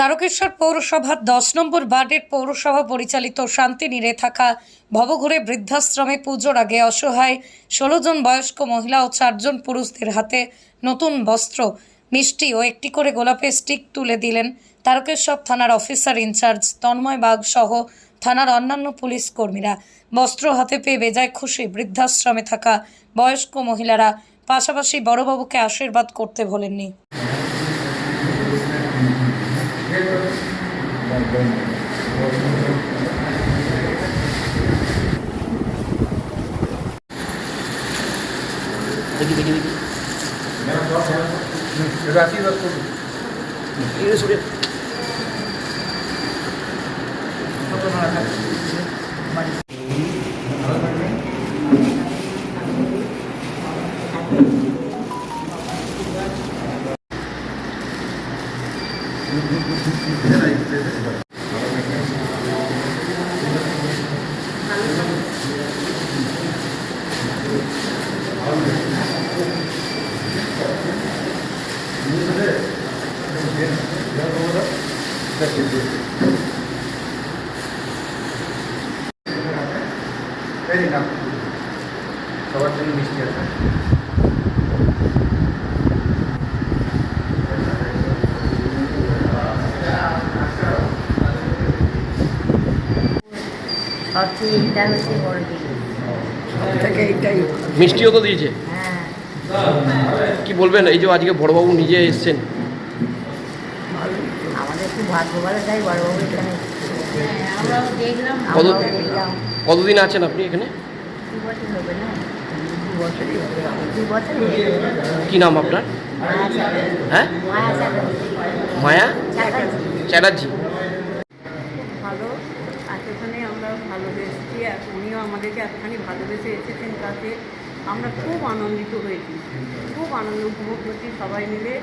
তারকেশ্বর পৌরসভার দশ নম্বর ওয়ার্ডের পৌরসভা পরিচালিত শান্তিনীরে থাকা ভবঘুরে বৃদ্ধাশ্রমে পুজোর আগে অসহায় ষোলো জন বয়স্ক মহিলা ও চারজন পুরুষদের হাতে নতুন বস্ত্র, মিষ্টি ও একটি করে গোলাপের স্টিক তুলে দিলেন তারকেশ্বর থানার অফিসার ইনচার্জ তন্ময় বাগ সহ থানার অন্যান্য পুলিশ কর্মীরা। বস্ত্র হাতে পেয়ে বেজায় খুশি বৃদ্ধাশ্রমে থাকা বয়স্ক মহিলারা, পাশাপাশি বড়বাবুকে আশীর্বাদ করতে ভোলেননি। lagi lagi lagi. সবার জন্য মিষ্টি আছে। মিষ্টিও তো দিয়েছে। হ্যাঁ। কি বলবেন? এই যে আজকে বড়বাবু নিজে এসছেন। খুব ভাগ্য তাই বড়বাবু এখানে আমরাও দেখলাম কত- আমরাও দেখলাম। কতদিন আছেন আপনি এখানে। কি নাম আপনার? হ্যাঁ? মায়া চ্যাটার্জি। ভালো। এতখানি আমরা ভালোবেসেছি আর উনিও আমাদেরকে এতখানি ভালোবেসে এসেছেন তাতে আমরা খুব আনন্দিত হয়েছি। খুব আনন্দ উপভোগ করছি সবাই মিলে।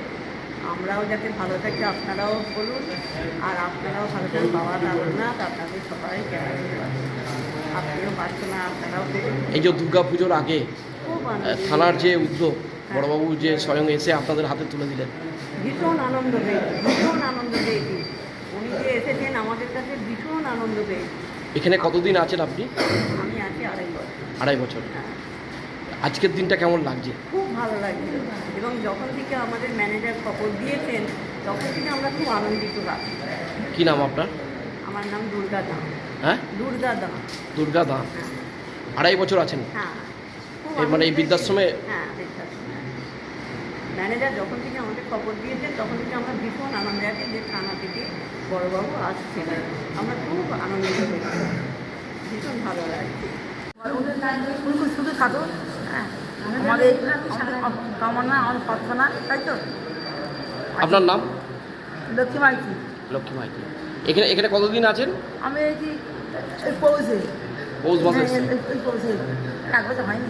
আমরাও যাতে ভালো থাকি আপনারাও বলুন। আর আপনারাও ভালো থাকেন বাবা দাদা আপনাদের সবাই আপনিও পারছেন না আপনারাও এই যে দুর্গা পুজোর আগে থানার যে উদ্যোগ বড়বাবু যে স্বয়ং এসে আপনাদের হাতে তুলে দিলেন। ভীষণ আনন্দ পেয়েছি ভীষণ আনন্দ পেয়েছি। উনি যে এসেছেন আমাদের কাছে ভীষণ আনন্দ পেয়েছি। এখানে কতদিন আছেন আপনি? আমি আছি আড়াই বছর। আড়াই বছর। হ্যাঁ। আজকের দিনটা কেমন লাগছে? খুব ভালো লাগছিল এবং যখন থেকে আমাদের ম্যানেজার খবর দিয়েছেন তখন থেকে আমরা খুব আনন্দিত আছি কি নাম আপনার? আমার নাম দুর্গা দাম হ্যাঁ? দুর্গা দাম দুর্গা দান হ্যাঁ। আড়াই বছর আছেন? হ্যাঁ। মানে এই বৃদ্ধাশ্রমে হ্যাঁ ম্যানেজার যখন থেকে আমাদের খবর দিয়েছেন তখন থেকে আমরা ভীষণ আনন্দে আছি যে থানা থেকে বড়োবাবু আসছেন। আমরা খুব আনন্দিত হয়েছি। ভীষণ ভালো লাগছে। শুধু শুধু থাকো আমাদের আমাদের কামনা আমাদের প্রার্থনা তাই তো? আপনার নাম? লক্ষ্মী মাইতি। লক্ষ্মী মাইতি। এখানে এখানে কতদিন আছেন? আমি এই পৌষে। পৌষ মাসে এক বছর হয়নি।